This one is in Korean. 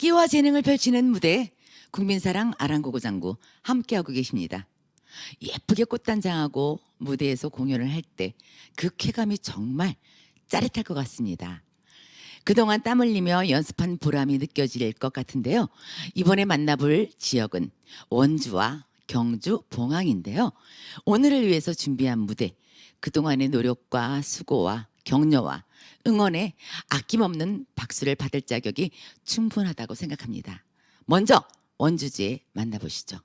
끼와 재능을 펼치는 무대 국민사랑 아랑고고 장구 함께하고 계십니다. 예쁘게 꽃단장하고 무대에서 공연을 할 때 그 쾌감이 정말 짜릿할 것 같습니다. 그동안 땀 흘리며 연습한 보람이 느껴질 것 같은데요. 이번에 만나볼 지역은 원주와 경주 봉항인데요. 오늘을 위해서 준비한 무대, 그동안의 노력과 수고와 격려와 응원에 아낌없는 박수를 받을 자격이 충분하다고 생각합니다. 먼저 원주지에 만나보시죠.